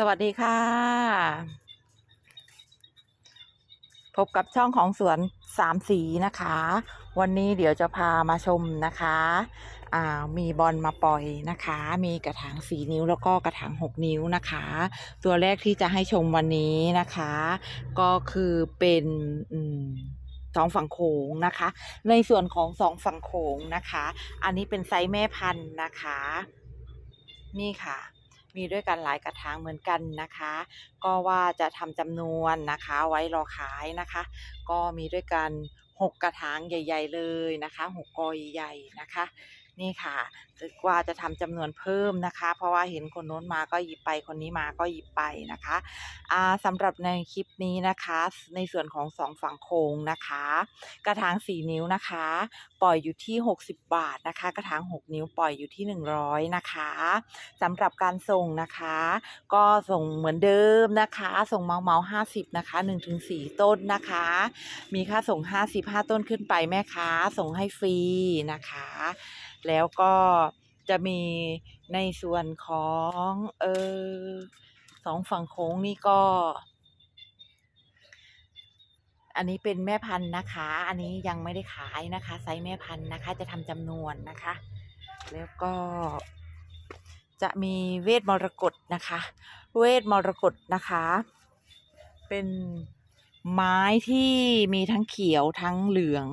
สวัสดีค่ะ พบกับช่องของสวนสามสีนะคะ วันนี้เดี๋ยวจะพามาชมนะคะอ่ามีบอลมาปล่อยนะคะ มีกระถางสีนิ้วแล้วก็กระถางหกนิ้วนะคะ ตัวแรกที่จะให้ชมวันนี้นะคะ ก็คือเป็นอืมสองฝั่งโขงนะคะ ในส่วนของสองฝั่งโขงนะคะ อันนี้เป็นไซส์แม่พันธุ์นะคะ นี่ค่ะ มีด้วยกันหลายกระถางเหมือนกันนะคะ ก็ว่าจะทำจำนวนนะคะไว้รอขายนะคะ ก็มีด้วยกันหกกระถางใหญ่ ๆ เลยนะคะหกกอใหญ่ๆนะคะ นี่ค่ะกว่าจะทำจำนวนเพิ่มนะคะ เพราะว่าเห็นคนโน้นมาก็หยิบไปคนนี้มาก็หยิบไปนะคะอ่าสำหรับในคลิปนี้นะคะ ในส่วนของสองฝั่งโค้งนะคะ กระถางสี่นิ้วนะคะ ปล่อยอยู่ที่ 60 บาทนะคะ กระถาง 6 นิ้วปล่อยอยู่ที่ 100 นะคะสำหรับการส่งนะคะ ก็ส่งเหมือนเดิมนะคะ ส่งเมาเมาห้าสิบนะคะ1ถึง4ต้นนะคะ มีค่าส่ง55ต้นขึ้นไปแม่ค้าส่งให้ฟรีนะคะ แล้วก็จะมีในส่วนของเออสองฝั่งโค้งนี่ก็ อันนี้เป็นแม่พันธุ์นะคะ อันนี้ยังไม่ได้ขายนะคะ ไซส์แม่พันธุ์นะคะ จะทำจำนวนนะคะ แล้วก็จะมีเวทมรกตนะคะ เวทมรกตนะคะ เป็นไม้ที่มีทั้งเขียวทั้งเหลือง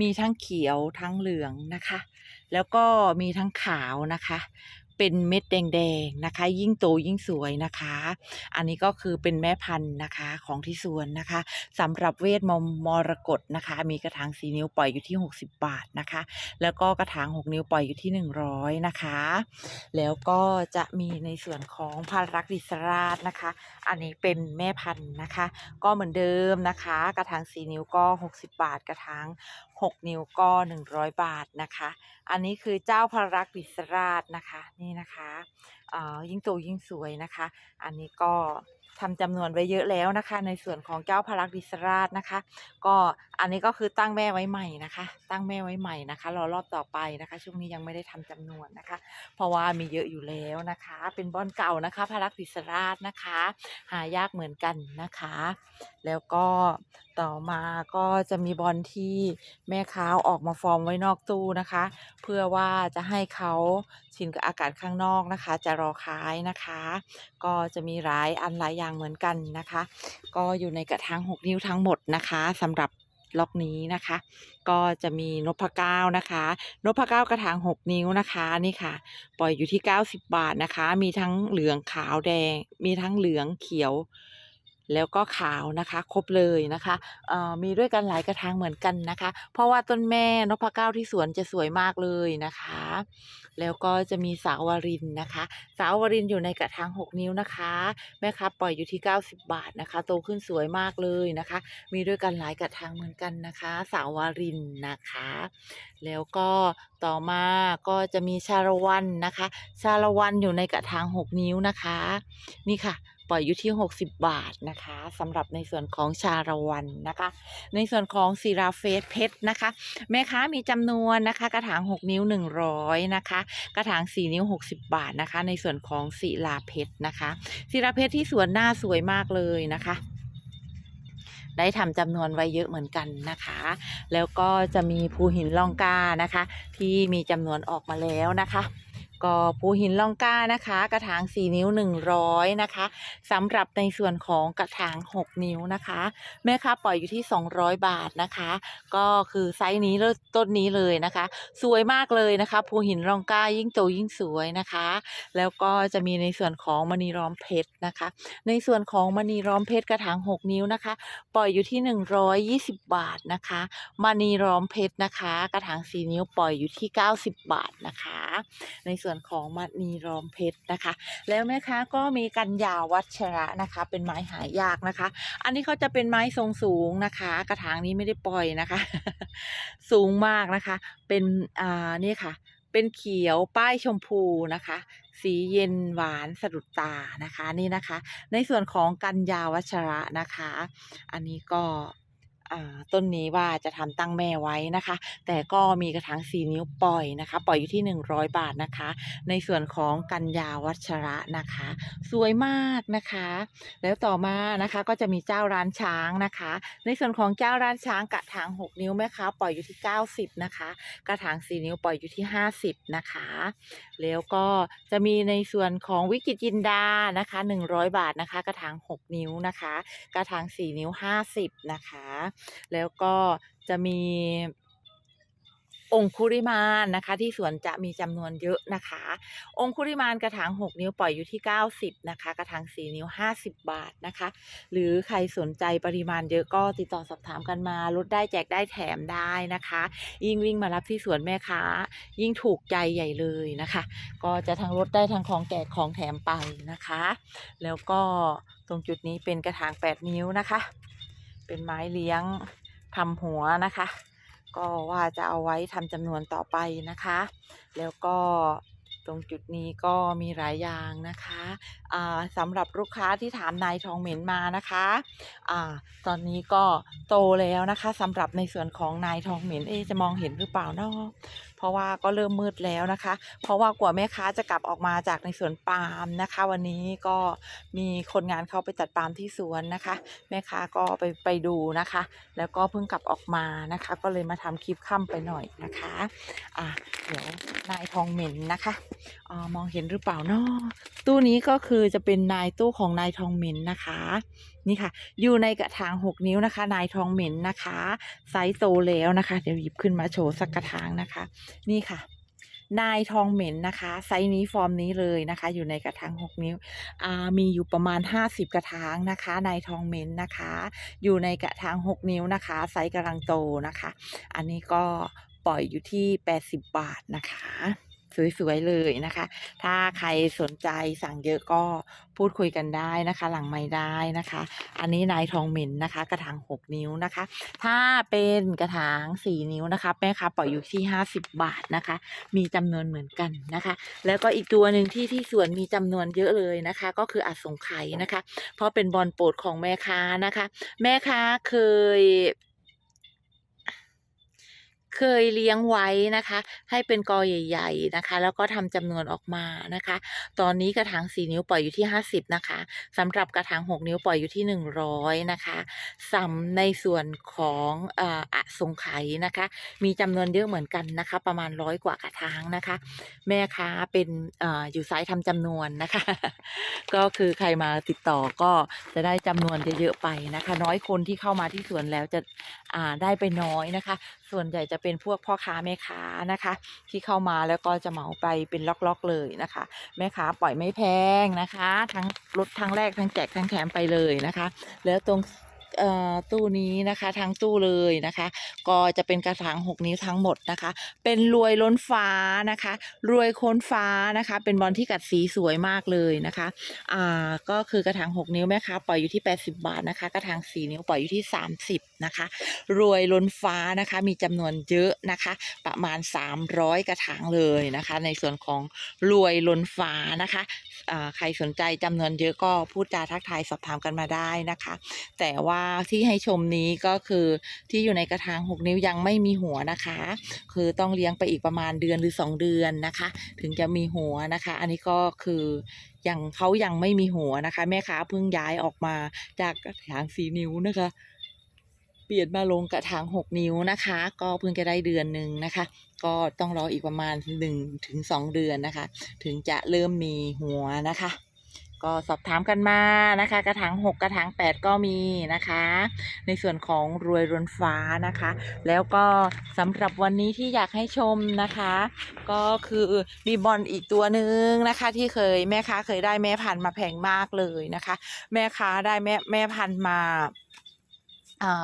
มีทั้งเขียวทั้งเหลืองนะคะ แล้วก็มีทั้งขาวนะคะ เป็นเม็ดแดงๆนะคะ ยิ่งโตยิ่งสวยนะคะ อันนี้ก็คือเป็นแม่พันธุ์นะคะของที่สวนนะคะสำหรับเวทมมรกตนะคะ มีกระถางสีนิ้วปล่อยอยู่ที่ 60 บาทนะคะ แล้วก็กระถาง 6 นิ้วปล่อยอยู่ที่ 100 นะคะ แล้วก็จะมีในส่วนของพารักดิสราชนะคะ อันนี้เป็นแม่พันธุ์นะคะ ก็เหมือนเดิมนะคะ กระถางสีนิ้วก็ 60 บาทกระถาง 6 นิ้วก็ 100 บาทนะคะ อันนี้คือเจ้าพารักดิสราชนะคะนี่นะคะอ่อยิ่งโตยิ่งสวยนะคะ อันนี้ก็ทำจำนวนไว้เยอะแล้วนะคะ ในส่วนของเจ้าพารักดิสราชนะคะ ก็อันนี้ก็คือตั้งแม่ไว้ใหม่นะคะ ตั้งแม่ไว้ใหม่นะคะรอรอบต่อไปนะคะ ช่วงนี้ยังไม่ได้ทำจำนวนนะคะ เพราะว่ามีเยอะอยู่แล้วนะคะ เป็นบอนเก่านะคะพารักดิสราชนะคะ หายากเหมือนกันนะคะ แล้วก็ ต่อมาก็จะมีบอลที่แม่ค้าอออกมาฟอร์มไว้นอกตู้นะคะ เพื่อว่าจะให้เขาชินกับอากาศข้างนอกนะคะ จะรอขายนะคะ ก็จะมีหลายอันหลายอย่างเหมือนกันนะคะ ก็อยู่ในกระถาง6 นิ้วทั้งหมดนะคะสำหรับล็อกนี้นะคะ ก็จะมีนพเก้านะคะนพเก้ากระถาง 6 นิ้วนะคะนี่ค่ะ ปล่อยอยู่ที่ 90 บาทนะคะ มีทั้งเหลืองขาวแดง มีทั้งเหลืองเขียว แล้วก็ขาวนะคะครบเลยนะคะมีด้วยกันหลายกระถางเหมือนกันนะคะ เพราะว่าต้นแม่นพเก้าที่สวนจะสวยมากเลยนะคะ แล้วก็จะมีสาววารินนะคะ สาววารินอยู่ในกระถาง6 นิ้วนะคะ แม่ค้าปล่อยอยู่ที่ 90 บาทนะคะ โตขึ้นสวยมากเลยนะคะ มีด้วยกันหลายกระถางเหมือนกันนะคะ สาววารินนะคะ แล้วก็ต่อมาก็จะมีชาละวันนะคะ ชาละวันอยู่ในกระถาง6 นิ้วนะคะ นี่ค่ะ ปล่อยอยู่ที่ 60 บาทนะคะสำหรับในส่วนของชาละวันนะคะ ในส่วนของซีราเฟสเพชรนะคะ แม่ค้ามีจำนวนนะคะ กระถาง 6 นิ้ว 100 นะคะ กระถาง 4 นิ้ว 60 บาทนะคะ ในส่วนของศิลาเพชรนะคะศิลาเพชรที่สวนหน้าสวยมากเลยนะคะได้ทำจำนวนไว้เยอะเหมือนกันนะคะ แล้วก็จะมีภูหินล่องกานะคะ ที่มีจำนวนออกมาแล้วนะคะ ก็ภูหินล่องก้านะคะ กระถาง 4 นิ้ว 100 นะคะสำหรับในส่วนของกระถาง 6 นิ้วนะคะ แม่ค้าปล่อยอยู่ที่ 200 บาทนะคะ ก็คือไซส์นี้แล้วต้นนี้เลยนะคะ สวยมากเลยนะคะภูหินล่องก้ายิ่งโตยิ่งสวยนะคะ แล้วก็จะมีในส่วนของมณีร้อมเพชรนะคะ ในส่วนของมณีร้อมเพชรกระถาง 6 นิ้วนะคะ ปล่อยอยู่ที่ 120 บาทนะคะมณีร้อมเพชรนะคะ กระถาง 4 นิ้วปล่อยอยู่ที่ 90 บาทนะคะ ในส่วน่วนของมณีรอมเพชรนะคะ แล้วแม่ค้าก็มีกันยาววัชระนะคะ เป็นไม้หายากนะคะ อันนี้เขาจะเป็นไม้ทรงสูงนะคะ กระถางนี้ไม่ได้ปล่อยนะคะ สูงมากนะคะ เป็นอ่านี่ค่ะ เป็นเขียวป้ายชมพูนะคะสีเย็นหวานสะดุดตานะคะนี่นะคะ ในส่วนของกันยาวัชระนะคะ อันนี้ก็ ต้นนี้ว่าจะทำตั้งแม่ไว้นะคะ แต่ก็มีกระถาง4นิ้วปล่อยนะคะ ปล่อยอยู่ที่ 100 บาทนะคะ ในส่วนของกัญญาวัชระนะคะ สวยมากนะคะ แล้วต่อมานะคะก็จะมีเจ้าร้านช้างนะคะ ในส่วนของเจ้าร้านช้างกระถาง 6 นิ้วแม่ค้าปล่อยอยู่ที่ 90 นะคะ กระถาง4นิ้วปล่อยอยู่ที่ 50 นะคะ แล้วก็จะมีในส่วนของวิกิตจินดานะคะ 100 บาทนะคะ กระถาง 6 นิ้วนะคะ กระถาง 4 นิ้ว 50 นะคะแล้วก็จะมีองคุริมานนะคะ ที่สวนจะมีจำนวนเยอะนะคะ องคุริมานกระถาง 6 นิ้วปล่อยอยู่ที่ 90 นะคะ กระถาง 4 นิ้ว 50 บาทนะคะ หรือใครสนใจปริมาณเยอะก็ติดต่อสอบถามกันมาลดได้แจกได้แถมได้นะคะ ยิ่งวิ่งมารับที่สวนแม่ค้า ยิ่งถูกใจใหญ่เลยนะคะ ก็จะทั้งลดได้ทั้งของแจกของแถมไปนะคะ แล้วก็ตรงจุดนี้เป็นกระถาง 8 นิ้วนะคะ เป็นไม้เลี้ยงทำหัวนะคะ ก็ว่าจะเอาไว้ทำจำนวนต่อไปนะคะ แล้วก็ตรงจุดนี้ก็มีหลายอย่างนะคะสำหรับลูกค้าที่ถามนายทองเหม็นมานะคะอ่าตอนนี้ก็โตแล้วนะคะสำหรับในส่วนของนายทองเหม็นเอจะมองเห็นหรือเปล่าเนาะเพราะว่าก็เริ่มมืดแล้วนะคะ เพราะว่ากว่าแม่ค้าจะกลับออกมาจากในสวนปาล์มนะคะ วันนี้ก็มีคนงานเข้าไปตัดปาล์มที่สวนนะคะ แม่ค้าก็ไปไปดูนะคะ แล้วก็เพิ่งกลับออกมานะคะ ก็เลยมาทำคลิปค่ำไปหน่อยนะคะอะเดี๋ยวนายทองเหม็นนะคะออมองเห็นหรือเปล่าเนาะตู้นี้ก็คือจะเป็นนายตู้ของนายทองเหม็นนะคะ นี่ค่ะ อยู่ในกระถาง 6 นิ้วนะคะ นายทองเหม็นนะคะ ไซส์โตแล้วนะคะ เดี๋ยวหยิบขึ้นมาโชว์สักกระถางนะคะ นี่ค่ะนายทองเหม็นนะคะ ไซส์นี้ฟอร์มนี้เลยนะคะ อยู่ในกระถาง 6 นิ้วอ่ามีอยู่ประมาณ 50 กระถางนะคะนายทองเหม็นนะคะ อยู่ในกระถาง 6 นิ้วนะคะ ไซส์กำลังโตนะคะ อันนี้ก็ปล่อยอยู่ที่ 80 บาทนะคะ สวยๆเลยนะคะ ถ้าใครสนใจสั่งเยอะก็พูดคุยกันได้นะคะ หลังไม่ได้นะคะ อันนี้นายทองหม็นนะคะ กระถาง 6 นิ้วนะคะ ถ้าเป็นกระถาง 4 นิ้วนะคะแม่ค้าปล่อยอยู่ที่ 50 บาทนะคะ มีจำนวนเหมือนกันนะคะ แล้วก็อีกตัวหนึ่งที่ที่สวนมีจำนวนเยอะเลยนะคะ ก็คืออาสงไขยนะคะ เพราะเป็นบอลโปรดของแม่ค้านะคะ แม่ค้าเคย เคยเลี้ยงไว้นะคะ ให้เป็นกอใหญ่ ๆนะคะ แล้วก็ทำจำนวนออกมานะคะ ตอนนี้กระถาง4นิ้วปล่อยอยู่ที่ 50 นะคะสำหรับกระถาง6 นิ้วปล่อยอยู่ที่ 100 นะคะสำในส่วนของอ่ออสงไขยนะคะ มีจำนวนเยอะเหมือนกันนะคะ ประมาณร้อยกว่ากระถางนะคะ แม่ค้าเป็นออยู่สายทำจำนวนนะคะ ก็คือใครมาติดต่อก็จะได้จำนวนเยอะๆไปนะคะ น้อยคนที่เข้ามาที่สวนแล้วจะได้ไปน้อยนะคะ ส่วนใหญ่จะเป็นพวกพ่อค้าแม่ค้านะคะ ที่เข้ามาแล้วก็จะเหมาไปเป็นล็อกๆเลยนะคะ แม่ค้าปล่อยไม่แพงนะคะ ทั้งลดทั้งแรกทั้งแจกทั้งแถมไปเลยนะคะ แล้วตรงตู้นี้นะคะทั้งตู้เลยนะคะ ก็จะเป็นกระถางหกนิ้วทั้งหมดนะคะ เป็นรวยล้นฟ้านะคะ รวยค้นฟ้านะคะ เป็นบอลที่กัดสีสวยมากเลยนะคะอ่าก็คือกระถางหกนิ้วแม่ค้าปล่อยอยู่ที่80บาทนะคะ กระถางสี่นิ้วปล่อยอยู่ที่30นะคะ รวยล้นฟ้านะคะมีจำนวนเยอะนะคะ ประมาณ 300 กระถางเลยนะคะ ในส่วนของรวยล้นฟ้านะคะใครสนใจจำนวนเยอะก็พูดจาทักทายสอบถามกันมาได้นะคะ แต่ว่าที่ให้ชมนี้ก็คือที่อยู่ในกระถาง 6 นิ้วยังไม่มีหัวนะคะ คือต้องเลี้ยงไปอีกประมาณเดือนหรือ 2 เดือนนะคะ ถึงจะมีหัวนะคะ อันนี้ก็คือยังเขายังไม่มีหัวนะคะ แม่ค้าเพิ่งย้ายออกมาจากกระถางสีนิ้วนะคะ เปลี่ยนมาลงกระถาง6 นิ้วนะคะ ก็เพิ่งจะได้เดือนหนึ่งนะคะ ก็ต้องรออีกประมาณ1ถึง2เดือนนะคะ ถึงจะเริ่มมีหัวนะคะ ก็สอบถามกันมานะคะ กระถาง6 กระถาง8 ก็มีนะคะ ในส่วนของรวยรนฟ้านะคะ แล้วก็สำหรับวันนี้ที่อยากให้ชมนะคะ ก็คือมีบอลอีกตัวหนึ่งนะคะ ที่เคยแม่ค้าเคยได้แม่พันธุ์มาแพงมากเลยนะคะ แม่ค้าได้แม่แม่พันธุ์มาอ่า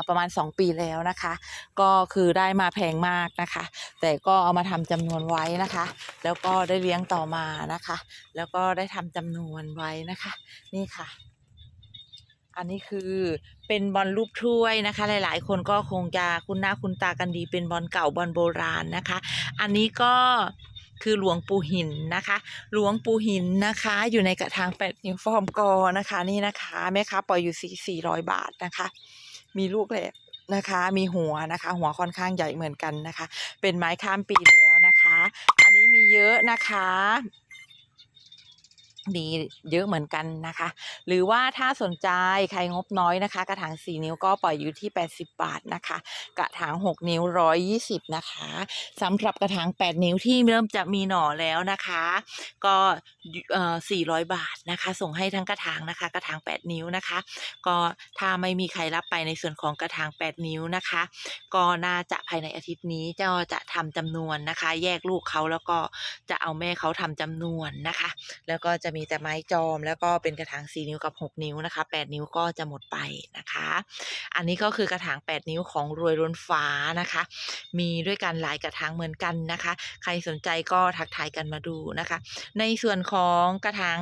ประมาณ 2 ปีแล้วนะคะ ก็คือได้มาแพงมากนะคะ แต่ก็เอามาทำจำนวนไว้นะคะ แล้วก็ได้เลี้ยงต่อมานะคะ แล้วก็ได้ทำจำนวนไว้นะคะ นี่ค่ะ อันนี้คือเป็นบอลรูปถ้วยนะคะ หลาย ๆ คนก็คงจะคุ้นหน้าคุ้นตากันดีเป็นบอลเก่าบอลโบราณนะคะ อันนี้ก็คือหลวงปู่หินนะคะ หลวงปู่หินนะคะ อยู่ในกระถางแปดนิ้วฟอร์มกอนะคะ นี่นะคะแม่ค้าปล่อยอยู่สี่สี่ร้อยบาทนะคะ มีลูกแหลกนะคะ มีหัวนะคะ หัวค่อนข้างใหญ่เหมือนกันนะคะ เป็นไม้ข้ามปีแล้วนะคะ อันนี้มีเยอะนะคะ ดีเยอะเหมือนกันนะคะ หรือว่าถ้าสนใจใครงบน้อยนะคะ กระถาง 4 นิ้วก็ปล่อยอยู่ที่ 80 บาทนะคะ กระถาง 6 นิ้ว 120 นะคะสำหรับกระถาง 8 นิ้วที่เริ่มจะมีหน่อแล้วนะคะ ก็เอ่อ400 บาทนะคะ ส่งให้ทั้งกระถางนะคะ กระถาง 8 นิ้วนะคะ ก็ถ้าไม่มีใครรับไปในส่วนของกระถาง 8 นิ้วนะคะ ก็น่าจะภายในอาทิตย์นี้เจ้าจะทำจำนวนนะคะ แยกลูกเขาแล้วก็จะเอาแม่เขาทำจำนวนนะคะ แล้วก็จะมีแต่ไม้จอม แล้วก็เป็นกระถาง4นิ้วกับ 6 นิ้วนะคะ 8 นิ้วก็จะหมดไปนะคะ อันนี้ก็คือกระถาง 8 นิ้วของรวยล้นฟ้านะคะ มีด้วยกันหลายกระถางเหมือนกันนะคะ ใครสนใจก็ทักทายกันมาดูนะคะ ในส่วนของกระถาง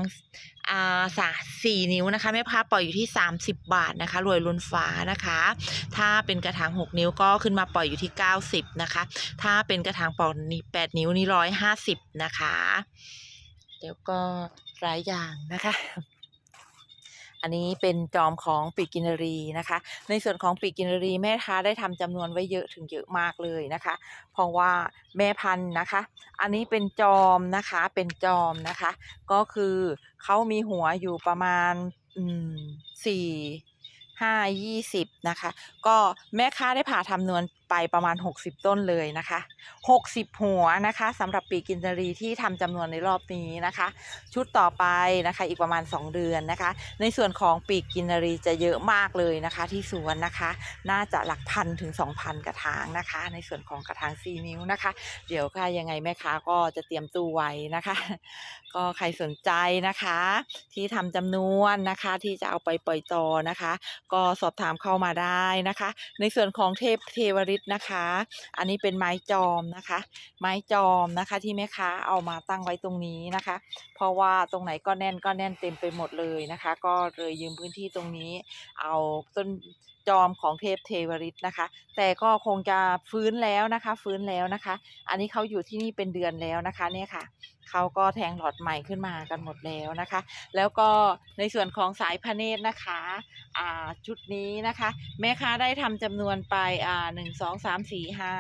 อ่าสาสี่นิ้วนะคะแม่พาปล่อยอยู่ที่ 30 บาทนะคะ รวยล้นฟ้านะคะ ถ้าเป็นกระถาง 6 นิ้วก็ขึ้นมาปล่อยอยู่ที่ 90 นะคะ ถ้าเป็นกระถางปอกนี้8นิ้วนี่150นะคะ เดี๋ยวก็ หลายอย่างนะคะ อันนี้เป็นจอมของปีกินรีนะคะ ในส่วนของปีกินรีแม่ค้าได้ทำจำนวนไว้เยอะถึงเยอะมากเลยนะคะ เพราะว่าแม่พันธุ์นะคะ อันนี้เป็นจอมนะคะเป็นจอมนะคะ ก็คือเขามีหัวอยู่ประมาณอืมสี่ห้ายี่สิบนะคะ ก็แม่ค้าได้ผ่าทำนวน ไปประมาณ 60 ต้นเลยนะคะ 60 หัวนะคะสำหรับปีกินรีที่ทำจำนวนในรอบนี้นะคะ ชุดต่อไปนะคะอีกประมาณ 2 เดือนนะคะ ในส่วนของปีกกินรีจะเยอะมากเลยนะคะ ที่สวนนะคะ น่าจะหลักพันถึง 2,000 กระถางนะคะ ในส่วนของกระถาง 4 นิ้วนะคะ เดี๋ยวค่ะยังไงแม่ค้าก็จะเตรียมตู้ไว้นะคะ ก็ใครสนใจนะคะ ที่ทำจำนวนนะคะที่จะเอาไปปล่อยต่อนะคะ ก็สอบถามเข้ามาได้นะคะ ในส่วนของเทพเทวริตนะคะ อันนี้เป็นไม้จอมนะคะ ไม้จอมนะคะที่แม่ค้าเอามาตั้งไว้ตรงนี้นะคะ เพราะว่าตรงไหนก็แน่นก็แน่นเต็มไปหมดเลยนะคะ ก็เลยยืมพื้นที่ตรงนี้ เอาต้นจอมของเทพเทวริตนะคะ แต่ก็คงจะฟื้นแล้วนะคะ ฟื้นแล้วนะคะ อันนี้เขาอยู่ที่นี่เป็นเดือนแล้วนะคะเนี่ยค่ะเขาก็แทงหลอดใหม่ขึ้นมากันหมดแล้วนะคะ แล้วก็ในส่วนของสายพระเนตรนะคะอ่าชุดนี้นะคะ แม่ค้าได้ทำจำนวนไปอ่าหนึ่งสองสามสี่ห้า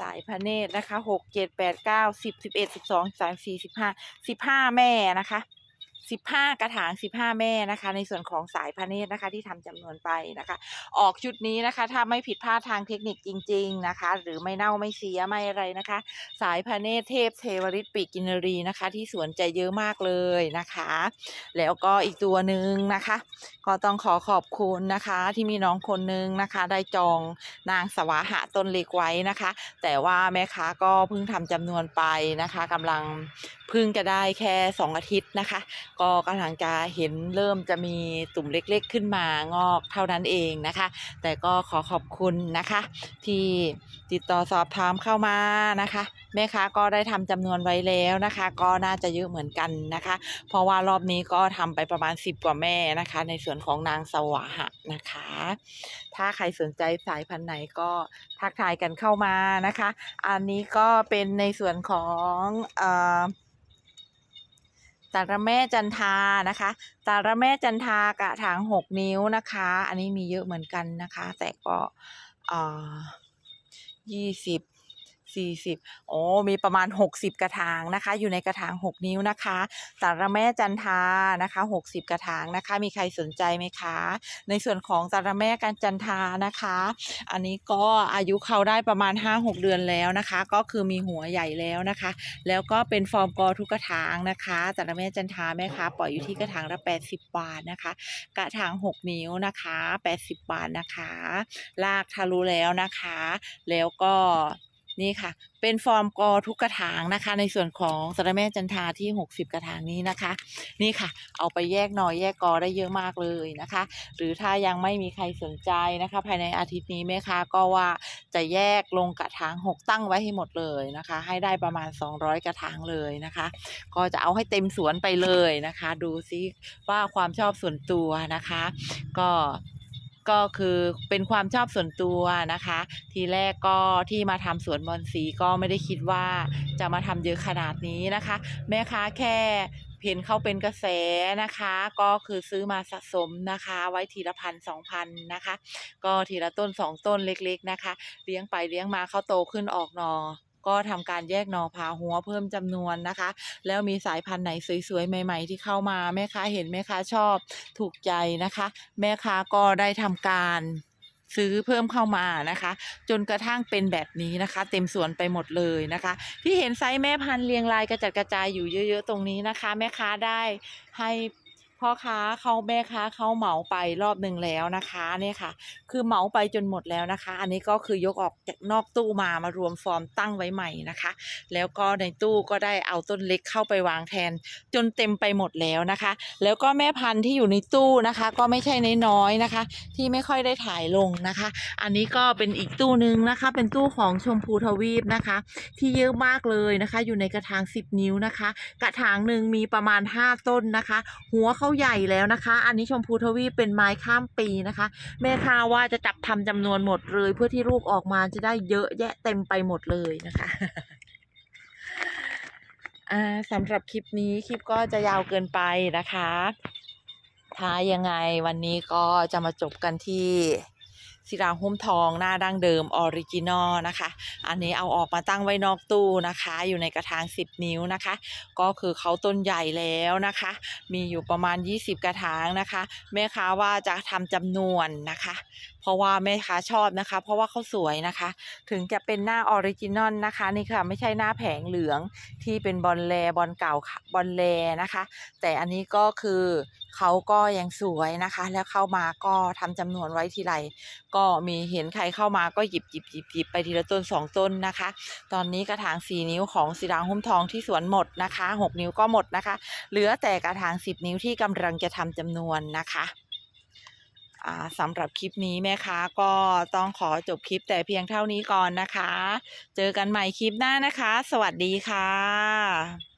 สายพระเนตรนะคะหกเจ็ดแปดเก้าสิบสิบเอ็ดสิบสองสามสี่สิบห้าสิบห้าแม่นะคะ สิบห้ากระถางสิบห้าแม่นะคะ ในส่วนของสายพระเนตรนะคะ ที่ทำจำนวนไปนะคะ ออกชุดนี้นะคะ ถ้าไม่ผิดพลาดทางเทคนิคจริง ๆนะคะ หรือไม่เน่าไม่เสียไม่อะไรนะคะ สายพระเนตรเทพเทวริตปีกกินรีนะคะ ที่สวนใจเยอะมากเลยนะคะ แล้วก็อีกตัวหนึ่งนะคะ ก็ต้องขอขอบคุณนะคะ ที่มีน้องคนนึงนะคะ ได้จองนางสวาหะต้นเล็กไว้นะคะ แต่ว่าแม่ค้าก็เพิ่งทำจำนวนไปนะคะกำลังเพิ่งจะได้แค่สองอาทิตย์นะคะก็กำลังจะเห็นเริ่มจะมีตุ่มเล็กๆขึ้นมางอกเท่านั้นเองนะคะ แต่ก็ขอขอบคุณนะคะ ที่ติดต่อสอบถามเข้ามานะคะแม่ค้าก็ได้ทำจำนวนไว้แล้วนะคะ ก็น่าจะเยอะเหมือนกันนะคะ เพราะว่ารอบนี้ก็ทำไปประมาณ 10 กว่าแม่นะคะ ในส่วนของนางสวาหะนะคะ ถ้าใครสนใจสายพันธุ์ไหนก็ทักทายกันเข้ามานะคะ อันนี้ก็เป็นในส่วนของเอ่อ ตาระแม่จันทานะคะตาระแม่จันทากระถางหกนิ้วนะคะ อันนี้มีเยอะเหมือนกันนะคะ แต่ก็อ่อยี่สิบ สี่สิบโอ้มีประมาณหกสิบกระถางนะคะ อยู่ในกระถางหกนิ้วนะคะตาระแม่จันทานะคะหกสิบกระถางนะคะ มีใครสนใจไหมคะ ในส่วนของตาระแม่กันจันทานะคะ อันนี้ก็อายุเขาได้ประมาณห้าหกเดือนแล้วนะคะ ก็คือมีหัวใหญ่แล้วนะคะ แล้วก็เป็นฟอร์มกอทุกกระถางนะคะตาระแม่จันทาแม่ค้าปล่อยอยู่ที่กระถางละแปดสิบบาทนะคะ กระถางหกนิ้วนะคะแปดสิบบาทนะคะ ลากทะลุแล้วนะคะ แล้วก็ นี่ค่ะ เป็นฟอร์มกอทุกกระถางนะคะ ในส่วนของสะระแม่จันทาที่ 60 กระถางนี้นะคะ นี่ค่ะ เอาไปแยกหน่อยแยกกอได้เยอะมากเลยนะคะ หรือถ้ายังไม่มีใครสนใจนะคะ ภายในอาทิตย์นี้แม่ค้าก็ว่าจะแยกลงกระถาง 6 ตั้งไว้ให้หมดเลยนะคะ ให้ได้ประมาณ 200 กระถางเลยนะคะ ก็จะเอาให้เต็มสวนไปเลยนะคะ ดูซิว่าความชอบส่วนตัวนะคะ ก็ ก็คือเป็นความชอบส่วนตัวนะคะ ทีแรกก็ที่มาทำสวนบอนสีก็ไม่ได้คิดว่าจะมาทำเยอะขนาดนี้นะคะ แม่ค้าแค่เห็นเขาเป็นกระแสนะคะ ก็คือซื้อมาสะสมนะคะ ไว้ทีละพันสองพันนะคะ ก็ทีละต้นสองต้นเล็กๆนะคะ เลี้ยงไปเลี้ยงมาเขาโตขึ้นออกหนอ ก็ทำการแยกหนอผ่าหัวเพิ่มจำนวนนะคะ แล้วมีสายพันธุ์ไหนสวยๆ ใหม่ ๆ ที่เข้ามาแม่ค้าเห็นแม่ค้าชอบถูกใจนะคะ แม่ค้าก็ได้ทำการซื้อเพิ่มเข้ามานะคะ จนกระทั่งเป็นแบบนี้นะคะ เต็มสวนไปหมดเลยนะคะ ที่เห็นไซส์แม่พันธุ์เรียงรายกระจัดกระจายอยู่เยอะ ๆ ตรงนี้นะคะ แม่ค้าได้ให้ พ่อค้าเขาแม่ค้าเขาเหมาไปรอบหนึ่งแล้วนะคะเนี่ยค่ะ คือเหมาไปจนหมดแล้วนะคะ อันนี้ก็คือยกออกจากนอกตู้มามารวมฟอร์มตั้งไว้ใหม่นะคะ แล้วก็ในตู้ก็ได้เอาต้นเล็กเข้าไปวางแทน จนเต็มไปหมดแล้วนะคะ แล้วก็แม่พันธุ์ที่อยู่ในตู้นะคะ ก็ไม่ใช่น้อยๆนะคะ ที่ไม่ค่อยได้ถ่ายลงนะคะ อันนี้ก็เป็นอีกตู้หนึ่งนะคะ เป็นตู้ของชมพูทวีปนะคะ ที่เยอะมากเลยนะคะ อยู่ในกระถาง 10 นิ้วนะคะ กระถางหนึ่งมีประมาณ 5 ต้นนะคะ หัวเขาาใหญ่แล้วนะคะ อันนี้ชมพูทวีปเป็นไม้ข้ามปีนะคะ แม่ค้าว่าจะจับทำจำนวนหมดเลย เพื่อที่ลูกออกมาจะได้เยอะแยะเต็มไปหมดเลยนะคะสำหรับคลิปนี้คลิปก็จะยาวเกินไปนะคะ ถ้ายังไงวันนี้ก็จะมาจบกันที่ ศิลาหุ้มทองหน้าดั้งเดิมออริจินอลนะคะ อันนี้เอาออกมาตั้งไว้นอกตู้นะคะ อยู่ในกระถาง 10 นิ้วนะคะ ก็คือเขาต้นใหญ่แล้วนะคะ มีอยู่ประมาณ 20 กระถางนะคะ แม่ค้าว่าจะทำจำนวนนะคะ เพราะว่าแม่ค้าชอบนะคะ เพราะว่าเขาสวยนะคะ ถึงจะเป็นหน้าออริจินอลนะคะนี่ค่ะ ไม่ใช่หน้าแผงเหลืองที่เป็นบอลแลบอลเก่าค่ะบอลแลนะคะ แต่อันนี้ก็คือเขาก็ยังสวยนะคะ แล้วเข้ามาก็ทำจำนวนไว้ทีไรก็มีเห็นใครเข้ามาก็หยิบหยิบหยิบหยิบไปทีละต้นสองต้นนะคะ ตอนนี้กระถางสี่นิ้วของสีดางหุ้มทองที่สวนหมดนะคะหกนิ้วก็หมดนะคะ เหลือแต่กระถางสิบนิ้วที่กำลังจะทำจำนวนนะคะ สำหรับคลิปนี้แม่ค้าก็ต้องขอจบคลิปแต่เพียงเท่านี้ก่อนนะคะ เจอกันใหม่คลิปหน้านะคะ สวัสดีค่ะ